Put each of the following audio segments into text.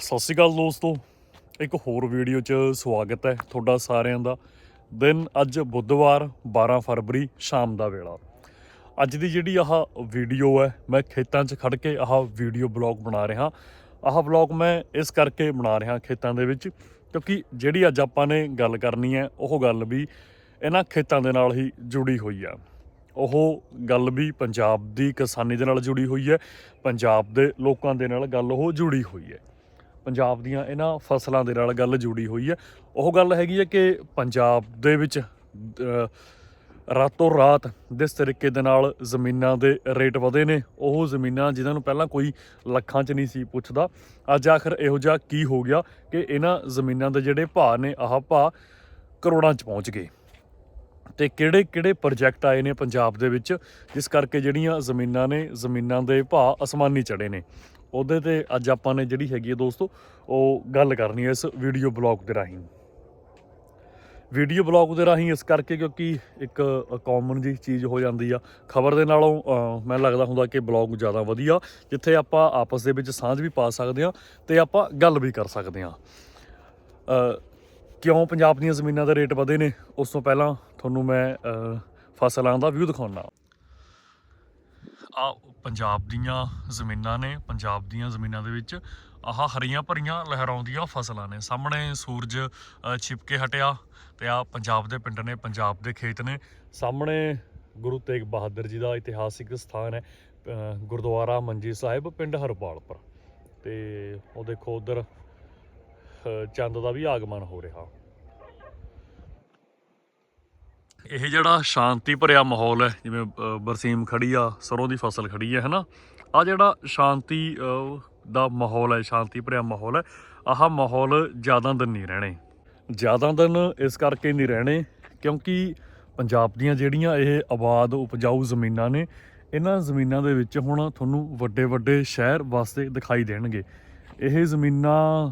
ਸਤਿ ਸ਼੍ਰੀ ਅਕਾਲ ਦੋਸਤੋ। ਇੱਕ ਹੋਰ ਵੀਡੀਓ 'ਚ ਸਵਾਗਤ ਹੈ ਤੁਹਾਡਾ ਸਾਰਿਆਂ ਦਾ। ਦਿਨ ਅੱਜ ਬੁੱਧਵਾਰ 12 ਫਰਵਰੀ, ਸ਼ਾਮ ਦਾ ਵੇਲਾ। ਅੱਜ ਦੀ ਜਿਹੜੀ ਆਹ ਵੀਡੀਓ ਹੈ, ਮੈਂ ਖੇਤਾਂ 'ਚ ਖੜ ਕੇ ਆਹ ਵੀਡੀਓ ਬਲੌਗ ਬਣਾ ਰਿਹਾ। ਆਹ ਬਲੌਗ ਮੈਂ ਇਸ ਕਰਕੇ ਬਣਾ ਰਿਹਾ ਖੇਤਾਂ ਦੇ ਵਿੱਚ ਕਿਉਂਕਿ ਜਿਹੜੀ ਅੱਜ ਆਪਾਂ ਨੇ ਗੱਲ ਕਰਨੀ ਹੈ, ਉਹ ਗੱਲ ਵੀ ਇਹਨਾਂ ਖੇਤਾਂ ਦੇ ਨਾਲ ਹੀ ਜੁੜੀ ਹੋਈ ਆ। ਉਹ ਗੱਲ ਵੀ ਪੰਜਾਬ ਦੀ ਕਿਸਾਨੀ ਦੇ ਨਾਲ ਜੁੜੀ ਹੋਈ ਹੈ, ਪੰਜਾਬ ਦੇ ਲੋਕਾਂ ਦੇ ਨਾਲ ਗੱਲ ਉਹ ਜੁੜੀ ਹੋਈ ਹੈ। ਪੰਜਾਬ ਦੀਆਂ ਇਹਨਾਂ ਫਸਲਾਂ ਦੇ ਨਾਲ ਗੱਲ ਜੁੜੀ ਹੋਈ ਹੈ। ਉਹ ਗੱਲ ਹੈਗੀ ਹੈ ਕਿ ਪੰਜਾਬ ਦੇ ਵਿੱਚ ਰਾਤੋਂ ਰਾਤ ਜਿਸ ਤਰੀਕੇ ਦੇ ਨਾਲ ਜ਼ਮੀਨਾਂ ਦੇ ਰੇਟ ਵਧੇ ਨੇ, ਉਹ ਜ਼ਮੀਨਾਂ ਜਿਨ੍ਹਾਂ ਨੂੰ ਪਹਿਲਾਂ ਕੋਈ ਲੱਖਾਂ 'ਚ ਨਹੀਂ ਸੀ ਪੁੱਛਦਾ, ਅੱਜ ਆਖਰ ਇਹੋ ਜਿਹਾ ਕੀ ਹੋ ਗਿਆ ਕਿ ਇਹਨਾਂ ਜ਼ਮੀਨਾਂ ਦੇ ਜਿਹੜੇ ਭਾਅ ਨੇ, ਆਹ ਭਾਅ ਕਰੋੜਾਂ 'ਚ ਪਹੁੰਚ ਗਏ। ਤੇ ਕਿਹੜੇ ਕਿਹੜੇ ਪ੍ਰੋਜੈਕਟ ਆਏ ਨੇ ਪੰਜਾਬ ਦੇ ਵਿੱਚ, ਜਿਸ ਕਰਕੇ ਜਿਹੜੀਆਂ ਜ਼ਮੀਨਾਂ ਨੇ, ਜ਼ਮੀਨਾਂ ਦੇ ਭਾਅ ਅਸਮਾਨੀ ਚੜੇ ਨੇ। ਉਹਦੇ ਤੇ ਅੱਜ ਆਪਾਂ ਨੇ ਜਿਹੜੀ ਹੈਗੀ ਹੈ ਦੋਸਤੋ, ਉਹ ਗੱਲ ਕਰਨੀ ਹੈ ਇਸ ਵੀਡੀਓ ਬਲੌਗ ਦੇ ਰਾਹੀਂ। ਵੀਡੀਓ ਬਲੌਗ ਦੇ ਰਾਹੀਂ ਇਸ ਕਰਕੇ ਕਿਉਂਕਿ ਇੱਕ ਕਾਮਨ ਜੀ ਚੀਜ਼ ਹੋ ਜਾਂਦੀ ਆ। ਖਬਰ ਦੇ ਨਾਲੋਂ ਮੈਨੂੰ ਲੱਗਦਾ ਹੁੰਦਾ ਕਿ ਬਲੌਗ ਜ਼ਿਆਦਾ ਵਧੀਆ, ਜਿੱਥੇ ਆਪਾਂ ਆਪਸ ਦੇ ਵਿੱਚ ਸਾਂਝ ਵੀ ਪਾ ਸਕਦੇ ਆ ਤੇ ਆਪਾਂ ਗੱਲ ਵੀ ਕਰ ਸਕਦੇ ਆ ਕਿਉਂ ਪੰਜਾਬ ਦੀਆਂ ਜ਼ਮੀਨਾਂ ਦੇ ਰੇਟ ਵਧੇ ਨੇ? ਉਸ ਤੋਂ ਪਹਿਲਾਂ ਤੁਹਾਨੂੰ ਮੈਂ ਫਸਲਾਂ ਦਾ ਵਿਊ ਦਿਖਾਉਣਾ ਆ ਪੰਜਾਬ ਦੀਆਂ ਜ਼ਮੀਨਾਂ ਨੇ ਪੰਜਾਬ ਦੀਆਂ ਜ਼ਮੀਨਾਂ ਦੇ ਵਿੱਚ ਆਹ ਹਰੀਆਂ ਭਰੀਆਂ ਲਹਿਰਾਉਂਦੀਆਂ ਫਸਲਾਂ ਨੇ। ਸਾਹਮਣੇ ਸੂਰਜ ਅ, ਛਿਪ ਕੇ ਹਟਿਆ ਤੇ ਆ ਪੰਜਾਬ ਦੇ ਪਿੰਡ ਨੇ ਪੰਜਾਬ ਦੇ ਖੇਤ ਨੇ। ਸਾਹਮਣੇ ਗੁਰੂ ਤੇਗ ਬਹਾਦਰ ਜੀ ਦਾ ਇਤਿਹਾਸਿਕ ਸਥਾਨ ਹੈ ਗੁਰਦੁਆਰਾ ਮੰਜੀ ਸਾਹਿਬ ਪਿੰਡ ਹਰਪਾਲਪੁਰ ਤੇ ਉਹ ਦੇਖੋ ਉਧਰ ਚੰਦ ਦਾ ਵੀ ਆਗਮਨ ਹੋ ਰਿਹਾ। ਇਹ ਜਿਹੜਾ ਸ਼ਾਂਤੀ ਭਰਿਆ ਮਾਹੌਲ ਹੈ, ਜਿਵੇਂ ਬਰਸੀਮ ਖੜੀ ਆ, ਸਰੋਂ ਦੀ ਫਸਲ ਖੜੀ ਹੈ, ਹਨਾ? ਆ ਜਿਹੜਾ ਸ਼ਾਂਤੀ ਦਾ ਮਾਹੌਲ ਹੈ, ਸ਼ਾਂਤੀ ਭਰਿਆ ਮਾਹੌਲ ਹੈ, ਆਹ ਮਾਹੌਲ ਜ਼ਿਆਦਾ ਦਿਨ ਨਹੀਂ ਰਹਿਣੇ। ਜ਼ਿਆਦਾ ਦਿਨ ਇਸ ਕਰਕੇ ਨਹੀਂ ਰਹਿਣੇ ਕਿਉਂਕਿ ਪੰਜਾਬ ਦੀਆਂ ਜਿਹੜੀਆਂ ਇਹ ਆਬਾਦ ਉਪਜਾਊ ਜ਼ਮੀਨਾਂ ਨੇ, ਇਹਨਾਂ ਜ਼ਮੀਨਾਂ ਦੇ ਵਿੱਚ ਹੁਣ ਤੁਹਾਨੂੰ ਵੱਡੇ ਵੱਡੇ ਸ਼ਹਿਰ ਵਾਸਤੇ ਦਿਖਾਈ ਦੇਣਗੇ। ਇਹ ਜ਼ਮੀਨਾਂ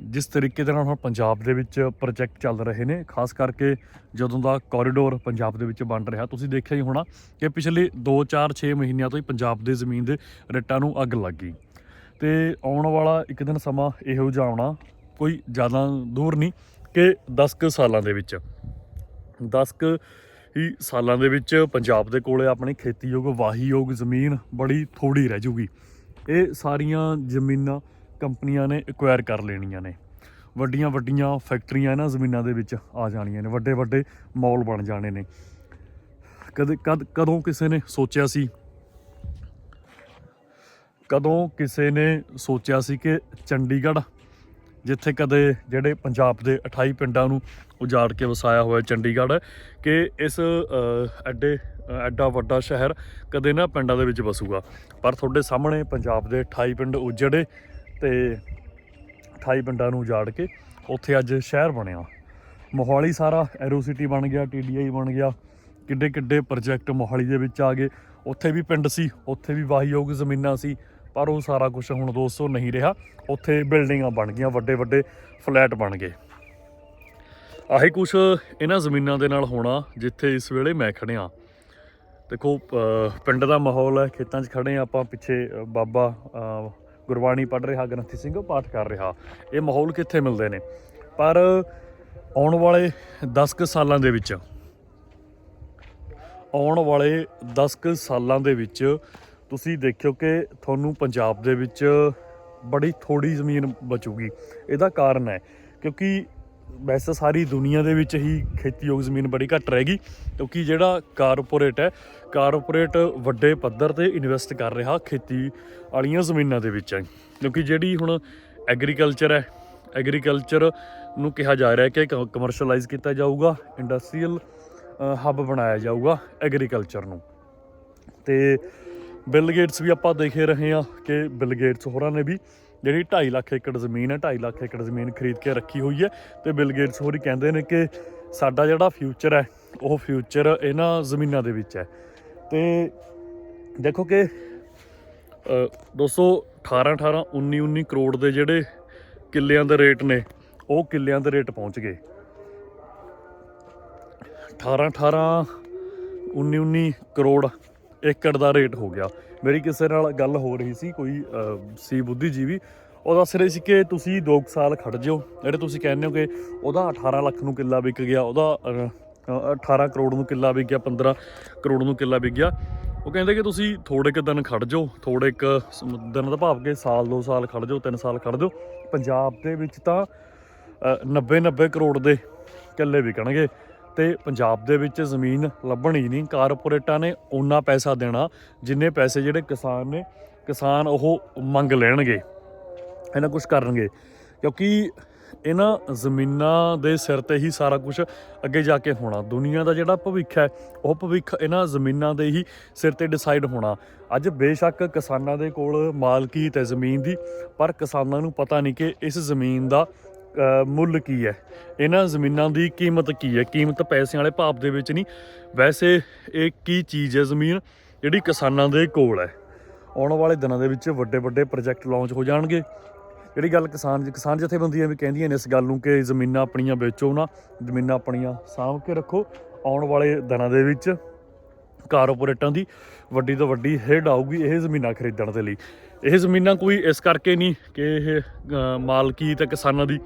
ਜਿਸ ਤਰੀਕੇ ਦੇ ਨਾਲ ਹੁਣ ਪੰਜਾਬ ਦੇ ਵਿੱਚ ਪ੍ਰੋਜੈਕਟ ਚੱਲ ਰਹੇ ਨੇ, ਖਾਸ ਕਰਕੇ ਜਦੋਂ ਦਾ ਕੋਰੀਡੋਰ ਪੰਜਾਬ ਦੇ ਵਿੱਚ ਬਣ ਰਿਹਾ, ਤੁਸੀਂ ਦੇਖਿਆ ਹੀ ਹੋਣਾ ਕਿ ਪਿਛਲੇ 2 4 6 ਮਹੀਨਿਆਂ ਤੋਂ ਹੀ ਪੰਜਾਬ ਦੇ ਜ਼ਮੀਨ ਦੇ ਰੇਟਾਂ ਨੂੰ ਅੱਗ ਲੱਗ ਗਈ। ਤੇ ਆਉਣ ਵਾਲਾ ਇੱਕ ਦਿਨ ਸਮਾਂ ਇਹੋ ਜਿਹਾ ਆਉਣਾ ਕੋਈ ਜ਼ਿਆਦਾ ਦੂਰ ਨਹੀਂ ਕਿ 10 ਕੁ ਸਾਲਾਂ ਦੇ ਵਿੱਚ। 10 ਕੁ ਹੀ ਸਾਲਾਂ ਦੇ ਵਿੱਚ ਪੰਜਾਬ ਦੇ ਕੋਲੇ ਆਪਣੀ ਖੇਤੀਯੋਗ, ਵਾਹੀਯੋਗ ਜ਼ਮੀਨ ਬੜੀ ਥੋੜੀ ਰਹਿ ਜੂਗੀ। ਇਹ ਸਾਰੀਆਂ ਜ਼ਮੀਨਾਂ ਕੰਪਨੀਆਂ ਨੇ ਐਕਵਾਇਰ ਕਰ ਲੈਣੀਆਂ ਨੇ। ਵੱਡੀਆਂ ਵੱਡੀਆਂ ਫੈਕਟਰੀਆਂ ਇਹਨਾਂ ਜ਼ਮੀਨਾਂ ਦੇ ਵਿੱਚ ਆ ਜਾਣੀਆਂ ਨੇ। ਵੱਡੇ ਵੱਡੇ ਮਾਲ ਬਣ ਜਾਣੇ ਨੇ। ਕਦੇ ਕਦ ਕਦੋਂ ਕਿਸੇ ਨੇ ਸੋਚਿਆ ਸੀ ਕਦੋਂ ਕਿਸੇ ਨੇ ਸੋਚਿਆ ਸੀ ਕਿ ਚੰਡੀਗੜ੍ਹ, ਜਿੱਥੇ ਕਦੇ ਜਿਹੜੇ ਪੰਜਾਬ ਦੇ 28 ਪਿੰਡਾਂ ਨੂੰ ਉਜਾੜ ਕੇ ਵਸਾਇਆ ਹੋਇਆ ਚੰਡੀਗੜ੍ਹ, ਕਿ ਇਸ ਐਡੇ, ਐਡਾ ਵੱਡਾ ਸ਼ਹਿਰ ਕਦੇ ਨਾ ਪਿੰਡਾਂ ਦੇ ਵਿੱਚ ਵਸੂਗਾ। ਪਰ ਤੁਹਾਡੇ ਸਾਹਮਣੇ ਪੰਜਾਬ ਦੇ 28 ਪਿੰਡ ਉਜੜੇ ਤੇ 28 ਪਿੰਡਾਂ ਨੂੰ ਉਜਾੜ ਕੇ ਉੱਥੇ ਅੱਜ ਸ਼ਹਿਰ ਬਣਿਆ। ਮੋਹਾਲੀ ਸਾਰਾ ਐਰੋ ਸਿਟੀ ਬਣ ਗਿਆ ਟੀਡੀਆਈ ਬਣ ਗਿਆ। ਕਿੱਡੇ ਕਿੱਡੇ ਪ੍ਰੋਜੈਕਟ ਮੋਹਾਲੀ ਦੇ ਵਿੱਚ ਆ ਗਏ। ਉੱਥੇ ਵੀ ਪਿੰਡ ਸੀ, ਉੱਥੇ ਵੀ ਵਾਹੀਯੋਗ ਜ਼ਮੀਨਾਂ ਸੀ, ਪਰ ਉਹ ਸਾਰਾ ਕੁਝ ਹੁਣ ਦੋਸਤੋ ਨਹੀਂ ਰਿਹਾ। ਉੱਥੇ ਬਿਲਡਿੰਗਾਂ ਬਣ ਗਈਆਂ, ਵੱਡੇ ਵੱਡੇ ਫਲੈਟ ਬਣ ਗਏ। ਆਹੀ ਕੁਝ ਇਹਨਾਂ ਜ਼ਮੀਨਾਂ ਦੇ ਨਾਲ ਹੋਣਾ ਜਿੱਥੇ ਇਸ ਵੇਲੇ ਮੈਂ ਖੜਿਆ। ਦੇਖੋ ਪਿੰਡ ਦਾ ਮਾਹੌਲ ਹੈ, ਖੇਤਾਂ 'ਚ ਖੜੇ ਹਾਂ ਆਪਾਂ, ਪਿੱਛੇ ਬਾਬਾ ਗੁਰਬਾਣੀ ਪੜ੍ਹ ਰਿਹਾ, ਗ੍ਰੰਥੀ ਸਿੰਘ ਪਾਠ ਕਰ ਰਿਹਾ। ਇਹ ਮਾਹੌਲ ਕਿੱਥੇ ਮਿਲਦੇ ਨੇ? ਪਰ ਆਉਣ ਵਾਲੇ 10 ਕੁ ਸਾਲਾਂ ਦੇ ਵਿੱਚ, ਆਉਣ ਵਾਲੇ 10 ਕੁ ਸਾਲਾਂ ਦੇ ਵਿੱਚ ਤੁਸੀਂ ਦੇਖਿਓ ਕਿ ਤੁਹਾਨੂੰ ਪੰਜਾਬ ਦੇ ਵਿੱਚ ਬੜੀ ਥੋੜੀ ਜ਼ਮੀਨ ਬਚੂਗੀ। ਇਹਦਾ ਕਾਰਨ ਹੈ ਕਿਉਂਕਿ ਵੈਸੇ ਸਾਰੀ ਦੁਨੀਆ ਦੇ ਵਿੱਚ ਹੀ ਖੇਤੀਯੋਗ ਜ਼ਮੀਨ ਬੜੀ ਘੱਟ ਰਹੇਗੀ ਕਿਉਂਕਿ ਜਿਹੜਾ ਕਾਰਪੋਰੇਟ ਹੈ ਕਾਰਪੋਰੇਟ ਵੱਡੇ ਪੱਧਰ ਤੇ ਇਨਵੈਸਟ ਕਰ ਰਿਹਾ ਖੇਤੀ ਵਾਲੀਆਂ ਜ਼ਮੀਨਾਂ ਦੇ ਵਿੱਚ ਹੈ। ਕਿਉਂਕਿ ਜਿਹੜੀ ਹੁਣ ਐਗਰੀਕਲਚਰ ਹੈ ਐਗਰੀਕਲਚਰ ਨੂੰ ਕਿਹਾ ਜਾ ਰਿਹਾ ਕਿ ਕਮਰਸ਼ੀਅਲਾਈਜ਼ ਕੀਤਾ ਜਾਊਗਾ ਇੰਡਸਟਰੀਅਲ ਹੱਬ ਬਣਾਇਆ ਜਾਊਗਾ ਐਗਰੀਕਲਚਰ ਨੂੰ। ਤੇ ਬਿਲ ਗੇਟਸ ਵੀ ਆਪਾਂ ਦੇਖੇ ਰਹੇ ਹਾਂ ਕਿ ਬਿਲ ਗੇਟਸ ਹੋਰਾਂ ਨੇ ਵੀ ਜਿਹੜੀ 2.5 ਲੱਖ ਏਕੜ ਜ਼ਮੀਨ ਹੈ 2.5 ਲੱਖ ਏਕੜ ਜ਼ਮੀਨ ਖਰੀਦ ਕੇ ਰੱਖੀ ਹੋਈ ਹੈ ਤੇ ਬਿਲ ਗੇਟਸ ਹੋਰੀ ਕਹਿੰਦੇ ਨੇ ਕਿ ਸਾਡਾ ਜਿਹੜਾ ਫਿਊਚਰ ਹੈ ਉਹ ਫਿਊਚਰ ਇਹਨਾਂ ਜ਼ਮੀਨਾਂ ਦੇ ਵਿੱਚ ਹੈ। ਤੇ ਦੇਖੋ ਕਿ ਅ, ਦੋਸਤੋ 18 18 19 19 ਕਰੋੜ ਦੇ ਜਿਹੜੇ ਕਿੱਲਿਆਂ ਦੇ ਰੇਟ ਨੇ ਉਹ ਕਿੱਲਿਆਂ ਦੇ ਰੇਟ ਪਹੁੰਚ ਗਏ। 18 18 19 19 ਕਰੋੜ ਏਕੜ ਦਾ ਰੇਟ ਹੋ ਗਿਆ। ਮੇਰੀ ਕਿਸੇ ਨਾਲ ਗੱਲ ਹੋ ਰਹੀ ਸੀ ਕੋਈ ਸੀ ਬੁੱਧੀਜੀਵੀ। ਉਹ ਦੱਸ ਰਹੇ ਸੀ ਕਿ ਤੁਸੀਂ 2 ਸਾਲ ਖੜ ਜਿਓ। ਜਿਹੜੇ ਤੁਸੀਂ ਕਹਿੰਦੇ ਹੋ ਕਿ ਉਹਦਾ 18 ਲੱਖ ਨੂੰ ਕਿੱਲਾ ਵਿਕ ਗਿਆ ਉਹਦਾ ਅਹ, 18 ਕਰੋੜ ਨੂੰ ਕਿੱਲਾ ਵਿਕ ਗਿਆ 15 ਕਰੋੜ ਨੂੰ ਕਿੱਲਾ ਵਿਕ ਗਿਆ। ਉਹ ਕਹਿੰਦੇ ਕਿ ਤੁਸੀਂ ਥੋੜੇ ਕੁ ਦਿਨ ਖੜ ਜਾਓ ਥੋੜੇ ਕੁ ਦਿਨ ਦਾ ਭਾਵ ਕਿ ਸਾਲ 2 ਸਾਲ ਖੜ ਜਾਓ 3 ਸਾਲ ਖੜ ਜਾਓ। ਪੰਜਾਬ ਦੇ ਵਿੱਚ ਤਾਂ 90 90 ਕਰੋੜ ਦੇ ਕਿੱਲੇ ਵਿਕਣਗੇ। ਤੇ ਪੰਜਾਬ ਦੇ ਵਿੱਚ ਜ਼ਮੀਨ ਲੱਭਣੀ ਨਹੀਂ। ਕਾਰਪੋਰੇਟਾਂ ਨੇ ਓਨਾ ਪੈਸਾ ਦੇਣਾ ਜਿੰਨੇ ਪੈਸੇ ਜਿਹੜੇ ਕਿਸਾਨ ਨੇ, ਕਿਸਾਨ ਉਹ ਮੰਗ ਲੈਣਗੇ, ਇਹਨਾਂ ਕੁਝ ਕਰਨਗੇ। ਕਿਉਂਕਿ ਇਹਨਾਂ ਜ਼ਮੀਨਾਂ ਦੇ ਸਿਰ ਤੇ ਹੀ ਸਾਰਾ ਕੁਝ ਅੱਗੇ ਜਾ ਕੇ ਹੋਣਾ। ਦੁਨੀਆ ਦਾ ਜਿਹੜਾ ਭਵਿੱਖ ਹੈ, ਉਹ ਭਵਿੱਖ ਇਹਨਾਂ ਜ਼ਮੀਨਾਂ ਦੇ ਹੀ ਸਿਰ ਤੇ ਡਿਸਾਈਡ ਹੋਣਾ। ਅੱਜ ਬੇਸ਼ੱਕ ਕਿਸਾਨਾਂ ਦੇ ਕੋਲ ਮਾਲਕੀਤ ਹੈ ਜ਼ਮੀਨ ਦੀ, ਪਰ ਕਿਸਾਨਾਂ ਨੂੰ ਪਤਾ ਨਹੀਂ ਕਿ ਇਸ ਜ਼ਮੀਨ ਦਾ ਮੁੱਲ ਕੀ ਹੈ? ਇਹਨਾਂ ਜ਼ਮੀਨਾਂ ਦੀ ਕੀਮਤ ਕੀ ਹੈ? ਕੀਮਤ ਪੈਸਿਆਂ ਵਾਲੇ ਭਾਵ ਦੇ ਵਿੱਚ ਨਹੀਂ। ਵੈਸੇ ਇਹ ਕੀ ਚੀਜ਼ ਹੈ ਜ਼ਮੀਨ? ਜਿਹੜੀ ਕਿਸਾਨਾਂ ਦੇ ਕੋਲ ਹੈ। ਆਉਣ ਵਾਲੇ ਦਿਨਾਂ ਦੇ ਵਿੱਚ ਵੱਡੇ ਵੱਡੇ ਪ੍ਰੋਜੈਕਟ ਲਾਂਚ ਹੋ ਜਾਣਗੇ। ਜਿਹੜੀ ਗੱਲ ਕਿਸਾਨ ਕਿਸਾਨ ਜਥੇਬੰਦੀਆਂ ਵੀ ਕਹਿੰਦੀਆਂ ਨੇ ਇਸ ਗੱਲ ਨੂੰ ਕਿ ਜ਼ਮੀਨਾਂ ਆਪਣੀਆਂ ਵੇਚੋ ਨਾ, ਜ਼ਮੀਨਾਂ ਆਪਣੀਆਂ ਸਾਂਭ ਕੇ ਰੱਖੋ। ਆਉਣ ਵਾਲੇ ਦਿਨਾਂ ਦੇ ਵਿੱਚ ਕਾਰਪੋਰੇਟਾਂ ਦੀ ਵੱਡੀ ਤੋਂ ਵੱਡੀ ਹੇਡ ਆਊਗੀ ਇਹ ਜ਼ਮੀਨਾਂ ਖਰੀਦਣ ਦੇ ਲਈ। ਇਹ ਜ਼ਮੀਨਾਂ ਕੋਈ ਇਸ ਕਰਕੇ ਨਹੀਂ ਕਿ ਇਹ ਮਾਲਕੀਤ ਹੈ ਕਿਸਾਨਾਂ ਦੀ।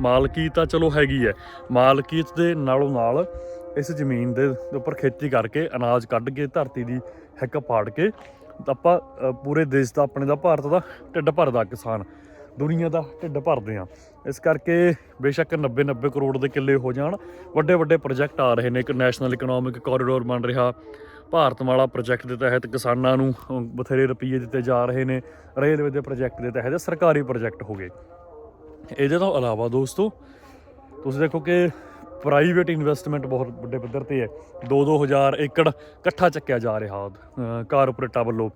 ਮਾਲਕੀਤ ਤਾਂ ਚਲੋ ਹੈਗੀ ਹੈ। ਮਾਲਕੀਤ ਦੇ ਨਾਲੋਂ ਨਾਲ ਇਸ ਜ਼ਮੀਨ ਦੇ ਉੱਪਰ ਖੇਤੀ ਕਰਕੇ ਅਨਾਜ ਕੱਢ ਕੇ, ਧਰਤੀ ਦੀ ਹਿੱਕ ਪਾੜ ਕੇ, ਆਪਾਂ ਪੂਰੇ ਦੇਸ਼ ਦਾ, ਆਪਣੇ ਦਾ ਭਾਰਤ ਦਾ ਢਿੱਡ ਭਰਦਾ ਕਿਸਾਨ। ਦੁਨੀਆ ਦਾ ਢਿੱਡ ਭਰਦੇ ਆ ਇਸ ਕਰਕੇ ਬੇਸ਼ੱਕ 90 90 ਕਰੋੜ ਦੇ ਕਿੱਲੇ ਹੋ ਜਾਣ। ਵੱਡੇ ਵੱਡੇ ਪ੍ਰੋਜੈਕਟ ਆ ਰਹੇ ਨੇ। ਇੱਕ ਨੈਸ਼ਨਲ ਇਕਨੋਮਿਕ ਕੋਰੀਡੋਰ ਬਣ ਰਿਹਾ। ਭਾਰਤ ਭਾਰਤਮਾਲਾ ਪ੍ਰੋਜੈਕਟ ਦੇ ਤਹਿਤ ਕਿਸਾਨਾਂ ਨੂੰ ਬਥੇਰੇ ਰੁਪਏ ਦਿੱਤੇ ਜਾ ਰਹੇ ਨੇ। ਰੇਲਵੇ ਦੇ ਪ੍ਰੋਜੈਕਟ ਦੇ ਤਹਿਤ ਸਰਕਾਰੀ ਪ੍ਰੋਜੈਕਟ ਹੋ ਗਏ। ਇਹਦੇ ਤੋਂ ਇਲਾਵਾ ਦੋਸਤੋ, ਤੁਸੀਂ ਦੇਖੋ ਕਿ ਪ੍ਰਾਈਵੇਟ ਇਨਵੈਸਟਮੈਂਟ ਬਹੁਤ ਵੱਡੇ ਪੱਧਰ ਤੇ ਹੈ। 2-2000 ਏਕੜ ਇਕੱਠਾ ਚੱਕਿਆ ਜਾ ਰਿਹਾ। ਕਾਰਪੋਰੇਟਾਂ ਵੱਲੋਂ।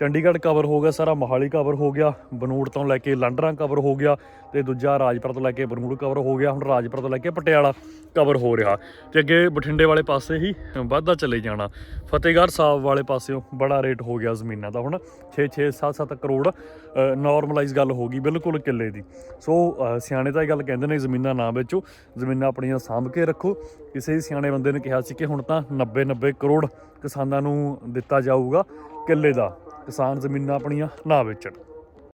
ਚੰਡੀਗੜ੍ਹ ਕਵਰ ਹੋ ਗਿਆ, ਸਾਰਾ ਮੋਹਾਲੀ ਕਵਰ ਹੋ ਗਿਆ, ਬਨੂੜ ਤੋਂ ਲੈ ਕੇ ਲਾਂਡਰਾਂ ਕਵਰ ਹੋ ਗਿਆ ਤੇ ਦੂਜਾ ਰਾਜਪੁਰ ਤੋਂ ਲੈ ਕੇ ਬਨੂੜ ਕਵਰ ਹੋ ਗਿਆ, ਹੁਣ ਰਾਜਪੁਰ ਤੋਂ ਲੈ ਕੇ ਪਟਿਆਲਾ ਕਵਰ ਹੋ ਰਿਹਾ ਤੇ ਅੱਗੇ ਬਠਿੰਡੇ ਵਾਲੇ ਪਾਸੇ ਹੀ ਵਾਧਾ ਚੱਲੇ ਜਾਣਾ। ਫਤਿਹਗੜ੍ਹ ਸਾਹਿਬ ਵਾਲੇ ਪਾਸਿਓਂ ਬੜਾ ਰੇਟ ਹੋ ਗਿਆ ਜ਼ਮੀਨਾਂ ਦਾ ਹੁਣ 6-6 7-7 ਕਰੋੜ ਨਾਰਮਲਾਈਜ਼ ਗੱਲ ਹੋ ਗਈ ਬਿਲਕੁਲ ਕਿੱਲੇ ਦੀ। ਸੋ ਸਿਆਣੇ ਤਾਂ ਇਹ ਗੱਲ ਕਹਿੰਦੇ ਨੇ ਜ਼ਮੀਨਾਂ ਨਾ ਵੇਚੋ, ਜ਼ਮੀਨਾਂ ਆਪਣੀਆਂ ਸਾਂਭ ਕੇ ਰੱਖੋ। ਕਿਸੇ ਸਿਆਣੇ ਬੰਦੇ ਨੇ ਕਿਹਾ ਸੀ ਕਿ ਹੁਣ ਤਾਂ 90-90 ਕਰੋੜ ਕਿਸਾਨਾਂ ਨੂੰ ਦਿੱਤਾ ਜਾਊਗਾ ਕਿੱਲੇ ਦਾ। ਕਿਸਾਨ ਜ਼ਮੀਨਾਂ ਆਪਣੀਆਂ ਨਾ ਵੇਚਣ।